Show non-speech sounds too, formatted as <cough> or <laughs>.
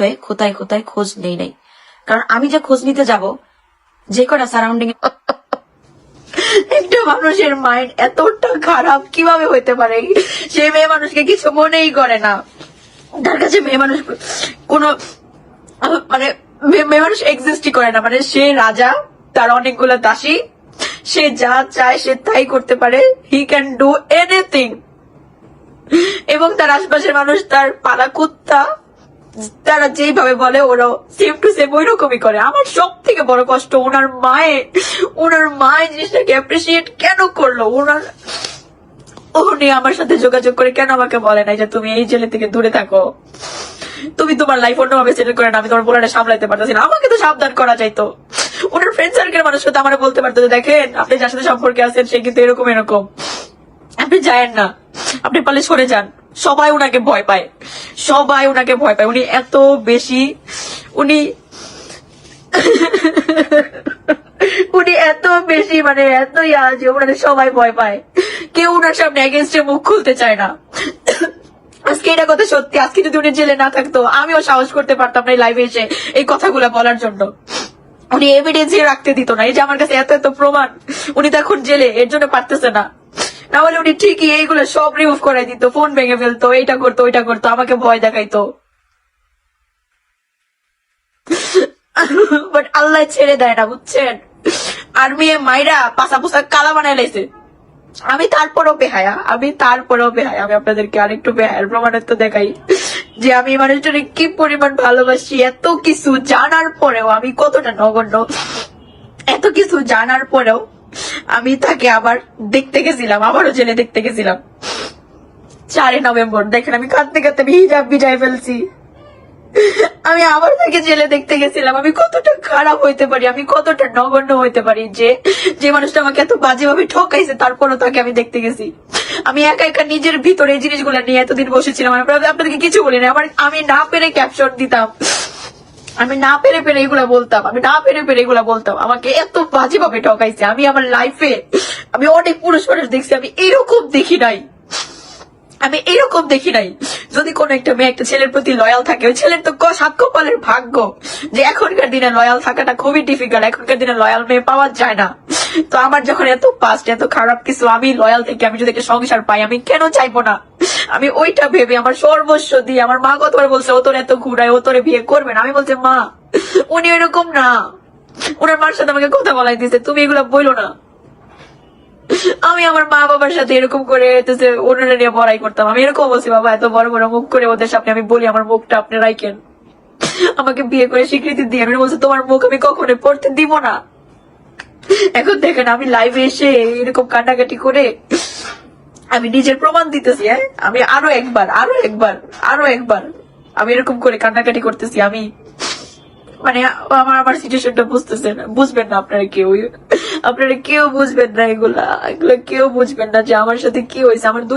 হয়ে কোথায় কোথায় খোঁজ নেই নাই। কারণ আমি যে খোঁজ নিতে যাব, যে কটা সারাউন্ডিং একটা মানুষের মাইন্ড এতটা খারাপ, কীভাবে হইতে পারে? সে মেয়ে মানুষকে কিছু মনেই করে না। তার কাছে মেয়ে মানুষ কোনো মানে মেয়ে মানুষ এক্সিস্টই করে না। মানে সে রাজা, তার অনেকগুলো দাসী, সে যা চায় সে তাই করতে পারে। হি ক্যান ডু এনিথিং এবং তার আশপাশের মানুষ, তার পালা কুত্তা তারা যেইভাবে বলে ওরা সেম টু সেম ওই রকমই করে। আমার সব থেকে বড় কষ্ট ওনার মায়ে ওনার মায়ে জিনিসটাকে অ্যাপ্রিসিয়েট কেন করল? ওনার, উনি আমার সাথে যোগাযোগ করে কেন আমাকে বলে নাই যে তুমি এই জেলে থেকে দূরে থাকো? তুমি তোমার লাইফ অন্যভাবে সেটেল করে না আমি তোমার বোলাটা সামলাইতে পারতেছি না। আমাকে তো সাবধান করা যাইতো। ওনার ফ্রেন্ড সার্কেল মানুষ সাথে আমার বলতে পারতো যে, দেখেন, আপনি যার সাথে সম্পর্কে আছেন, সে কিন্তু এরকম এরকম। আপনি যায়েন না। আপনি পারলে সরে যান। সবাই উনাকে ভয় পায়। সবাই উনাকে ভয় পায়। উনি এত বেশি, উনি উনি এত বেশি মানে এত ইয়া যে সবাই ভয় পায়। কেউ ওনার সামনে এগেনস্টে মুখ খুলতে চায় না। আজকে এটা কথা সত্যি। আজকে যদি উনি জেলে না থাকতো, আমিও সাহস করতে পারতাম না লাইভে এসে এই কথাগুলো বলার জন্য। উনি এভিডেন্স রাখতে দিত না। এই যে আমার কাছে এত এত প্রমাণ, উনি তো এখন জেলে, এর জন্য পারতেছে না। না হলে উনি ঠিকই এইগুলো সব রিমুভ করে দিত ফোন ভেঙে ফেলতো, এইটা করতো, ওইটা করতো, আমাকে ভয় দেখাইতো। <laughs> বাট আল্লাহ ছেড়ে দেয় না, বুঝছেন? আর মেয়ে মাইরা পাশা পোসা কালা বানায় লাইছে। আমি তারপরও বেহায়া, আমি তারপরেও বেহায়া। আমি আপনাদেরকে আরেকটু বেহায়ার প্রমাণের তো দেখাই। যে আমি মানুষটাকে কি পরিমাণ ভালোবাসি, এত কিছু জানার পরেও, আমি কতটা নগণ্য, এত কিছু জানার পরেও আমি তাকে আবার দেখতে গেছিলাম, আবারও জেলে দেখতে গেছিলাম। চারে নভেম্বর, দেখেন আমি কাঁদতে কাঁদতে হিজাব বিজায় ফেলছি। আমি আবার তাকে জেলে দেখতে গেছিলাম। আমি কতটা খারাপ হইতে পারি, আমি কতটা নগণ্য হইতে পারি যে যে মানুষটা আমাকে এত বাজেভাবে ঠকাইছে, তারপরও তাকে আমি দেখতে গেছি। আমি একা একা নিজের ভিতরে এই জিনিসগুলো নিয়ে এতদিন বসেছিলাম। আপনাদেরকে কিছু বলি না, আমার আমি না পেরে ক্যাপশন দিতাম। আমি না পেরে পেরে এগুলা বলতাম, আমি না পেরে পেরে এগুলা বলতাম। আমাকে এত বাজেভাবে ঠকাইছে, আমি আমার লাইফে আমি অনেক পুরুষ মানুষ দেখছি, আমি এরকম দেখি নাই। আমি এরকম দেখি নাই। যদি কোন একটা মেয়ে একটা ছেলের প্রতি লয়াল থাকে, ওই ছেলের তো কপালের ভাগ্য যে এখনকার দিনে লয়াল থাকাটা খুবই ডিফিকাল্ট এখনকার দিনে লয়াল মেয়ে পাওয়া যায় না। তো আমার যখন এত পাস্ট এত খারাপ কিছু আমি লয়াল থেকে আমি যদি একটা সংসার পাই, আমি কেন চাইব না? আমি ওইটা ভেবে আমার সর্বস্ব দিয়ে আমার মা কতবার বলছে, ও তোর এত ঘুরায়, ও তোরে বিয়ে করবে না। আমি বলছি, মা, উনি এরকম না। ওনার মার সাথে আমাকে কথা বলাই দিছে তুমি এগুলো বইলো না। আমি আমার মা বাবার সাথে এরকম করে ওনারা নিয়ে বড়াই করতাম। আমি এরকম বলছি, বাবা, এত বড় বড় মুখ করে ওদের সামনে আমি বলি, আমার মুখটা আপনি রাইকেন আমাকে বিয়ে করে স্বীকৃতি দিয়ে আমি বলছি, তোমার মুখ আমি কখনো পড়তে দিব না। এখন দেখেন, আমি লাইভে এসে এরকম কান্নাকাটি করে আমি নিজের প্রমাণ দিতেছি হ্যাঁ? আমি আরও একবার আরও একবার আরও একবার আমি এরকম করে কান্নাকাটি করতেছি, আমি মানে আমার আমার সিচুয়েশনটা বুঝতেছেন, বুঝবেন না আপনারা কেউ। আপনারা কেউ বুঝবেন না এগুলা এগুলা কেউ বুঝবেন না যে আমার সাথে কি হয়েছে, আমার